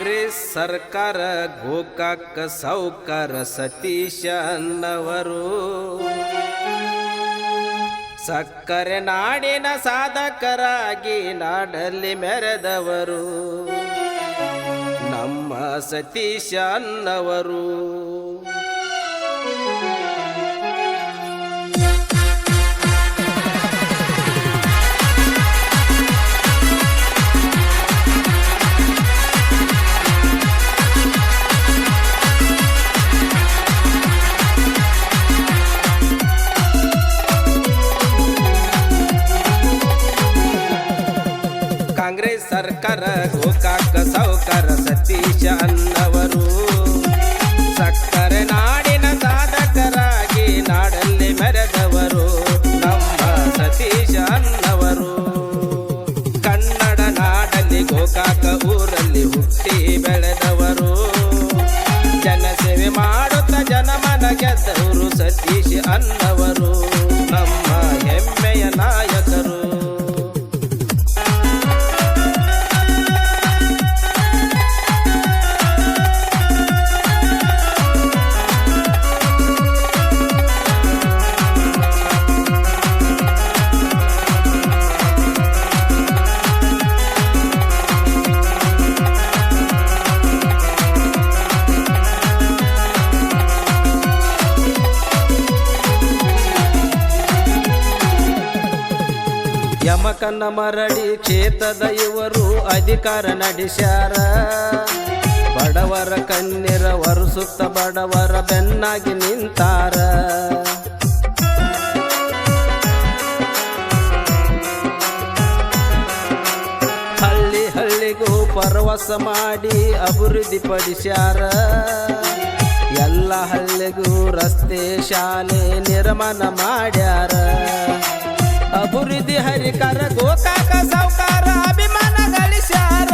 ಕಾಂಗ್ರೆಸ್ ಸರ್ಕಾರ ಗೋಕಾಕ ಸೌಕರ ಸತೀಶ ಅನ್ನವರು. ಸಕ್ಕರೆ ನಾಡಿನ ಸಾಧಕರಾಗಿ ನಾಡಲ್ಲಿ ಮೆರೆದವರು. ನಮ್ಮ ಸತೀಶ ಅನ್ನವರು. ಕಾಂಗ್ರೆಸ್ ಸರ್ಕಾರ ಗೋಕಾಕ ಸೌಕಾರ ಸತೀಶ ಅನ್ನವರು. ಯಮಕನ್ನ ಮರಡಿ ಕ್ಷೇತ್ರದ ಇವರು ಅಧಿಕಾರ ನಡೆಸ್ಯಾರ. ಬಡವರ ಕಣ್ಣೀರ ಒರೆಸುತ್ತ ಬಡವರ ಬೆನ್ನಾಗಿ ನಿಂತಾರ. ಹಳ್ಳಿ ಹಳ್ಳಿಗೂ ಪರವಸ ಮಾಡಿ ಅಭಿವೃದ್ಧಿ ಪಡಿಸ್ಯಾರ. ಎಲ್ಲ ಹಳ್ಳಿಗೂ ರಸ್ತೆ, ಶಾಲೆ ನಿರ್ಮಾಣ ಮಾಡ್ಯಾರ. ಅಭಿವೃದ್ಧಿ ಹರಿಕಾರ, ಗೋಕಾಕ ಸಾವುಕಾರ, ಅಭಿಮಾನ ಗಳಿಸ್ಯಾರ.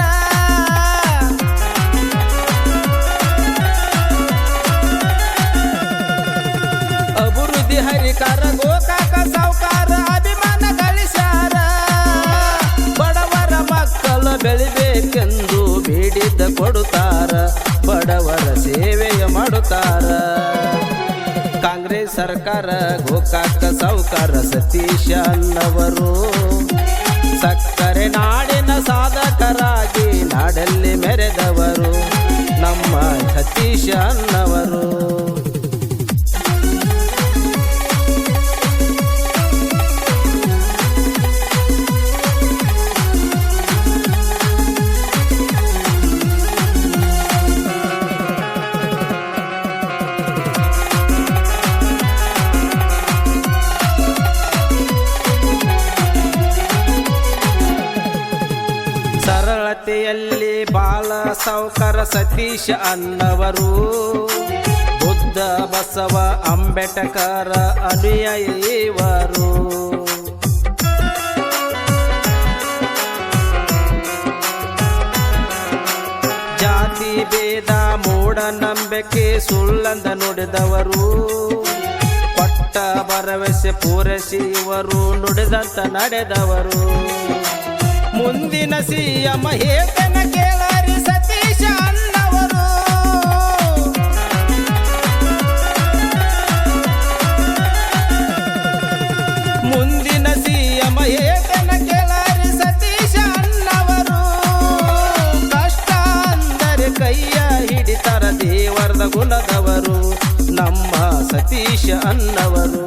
ಅಭಿವೃದ್ಧಿ ಹರಿಕಾರ, ಗೋಕಾಕ ಸಾವುಕಾರ, ಅಭಿಮಾನ ಗಳಿಸ್ಯಾರ. ಬಡವರ ಮಕ್ಕಳು ಬೆಳಿಬೇಕೆಂದು ಬೇಡಿದ್ದ ಕೊಡುತ್ತಾರ. ಬಡವರ ಸೇವೆಯ ಮಾಡುತ್ತಾರ. ಕಾಂಗ್ರೆಸ್ ಸರ್ಕಾರ ಗೋಕಾಕ ಸಾವುಕಾರ ಸತೀಶ ಅನ್ನವರು. ಸಕ್ಕರೆ ನಾಡಿನ ಸಾಧಕರಾಗಿ ನಾಡಲ್ಲಿ ಮೆರೆದವರು ನಮ್ಮ ಸತೀಶ ಅನ್ನವರು. ಸರಳತೆಯಲ್ಲಿ ಬಾಲ ಸೌಕರ ಸತೀಶ ಅನ್ನವರು. ಬುದ್ಧ, ಬಸವ, ಅಂಬೇಡ್ಕರ ಅನುಯಾಯಿವರು ಜಾತಿ ಭೇದ ಮೂಢನಂಬಿಕೆ ಸುಳ್ಳಂದ ನುಡಿದವರು. ಪಟ್ಟ ಭರವಸೆ ಪೂರೈಸಿ ಇವರು ನುಡಿದಂತ ನಡೆದವರು. ಮುಂದಿನ ಸಿಎಂ ಹೇತನ ಕೇಳರಿ ಸತೀಶ ಅನ್ನವರು ಮುಂದಿನ ಸಿಎಂ ಹೇತನ ಕೇಳರಿ ಸತೀಶ ಅನ್ನವರು ಕಷ್ಟ ಅಂದರೆ ಕೈಯ ಹಿಡಿತರ ದೇವರದ ಗುಣದವರು, ನಮ್ಮ ಸತೀಶ ಅನ್ನವರು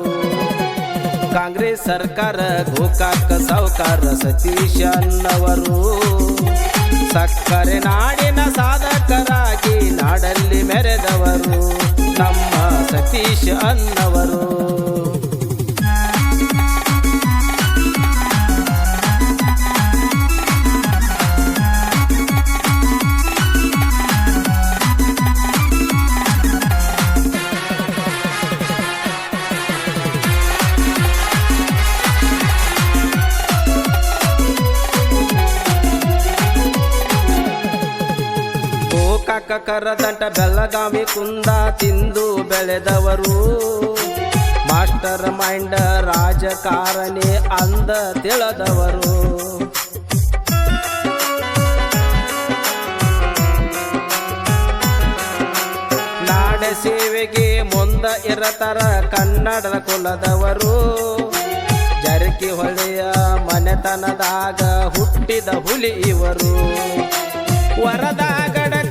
ಕಾಂಗ್ರೆಸ್ ಸರ್ಕಾರ ಗೋಕಾಕ ಸಾವುಕಾರ ಸತೀಶ್ ಅನ್ನವರು. ಸಕ್ಕರೆ ನಾಡಿನ ಸಾಧಕರಾಗಿ ನಾಡಲ್ಲಿ ಮೆರೆದವರು ನಮ್ಮ ಸತೀಶ್ ಅನ್ನವರು ಗೋಕಾಕ ಕರದಂಟ ಬೆಳಗಾವಿ ಕುಂದ ತಿಂದು ಬೆಳೆದವರು. ಮಾಸ್ಟರ್ ಮೈಂಡ್ ರಾಜಕಾರಣಿ ಅಂದ ತಿಳಿದವರು. ಸೇವೆಗೆ ಮುಂದ ಇರತರ ಕನ್ನಡದ ಕುಲದವರು. ಜರಕಿ ಹೊಳೆಯ ಮನೆತನದಾಗ ಹುಟ್ಟಿದ ಹುಲಿ ಇವರು. ವರದ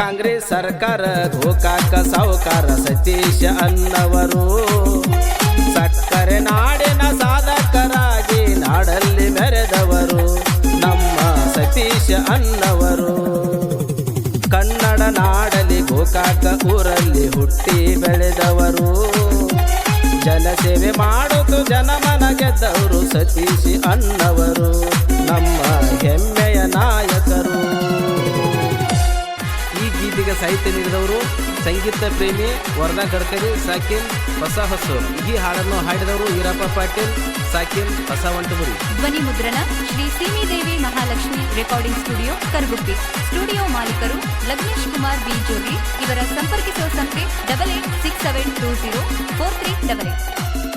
ಕಾಂಗ್ರೆಸ್ ಸರ್ಕಾರ ಗೋಕಾಕ ಸಾಹುಕಾರ ಸತೀಶ ಅನ್ನವರು. ಸಕ್ಕರೆ ನಾಡಿನ ಸಾಧಕರಾಗಿ ನಾಡಲ್ಲಿ ಮೆರೆದವರು ನಮ್ಮ ಸತೀಶ ಅನ್ನವರು. ಕನ್ನಡ ನಾಡಲಿ ಗೋಕಾಕ ಊರಲ್ಲಿ ಹುಟ್ಟಿ ಬೆಳೆದವರು. ಜನಸೇವೆ ಮಾಡುತ್ತು ಜನಮನ ಗೆದ್ದವರು ಸತೀಶ ಅನ್ನವರು. ನಮ್ಮ ಸಾಹಿತ್ಯ ನೀಡಿದವರು, ಸಂಗೀತ ಪ್ರೇಮಿ ವರದಾ ಗಡ್ಕರಿ, ಸಾಕಿನ್ ಹೊಸ ಹೊಸು ಈ ಹಾಡನ್ನು ಹಾಡಿದವರು ವೀರಪ್ಪ ಪಾಟೀಲ್, ಸಾಕಿನ್ ಹೊಸ ಧ್ವನಿ ಮುದ್ರಣ, Shri Simidevi Mahalakshmi recording studio Karaguppi. Studio ಮಾಲೀಕರು, ಲಗ್ನೇಶ್ ಕುಮಾರ್ ಬಿ ಜೋಗಿ. ಇವರ ಸಂಪರ್ಕಿಸುವ ಸಂಖ್ಯೆ double eight six seven two zero four three double eight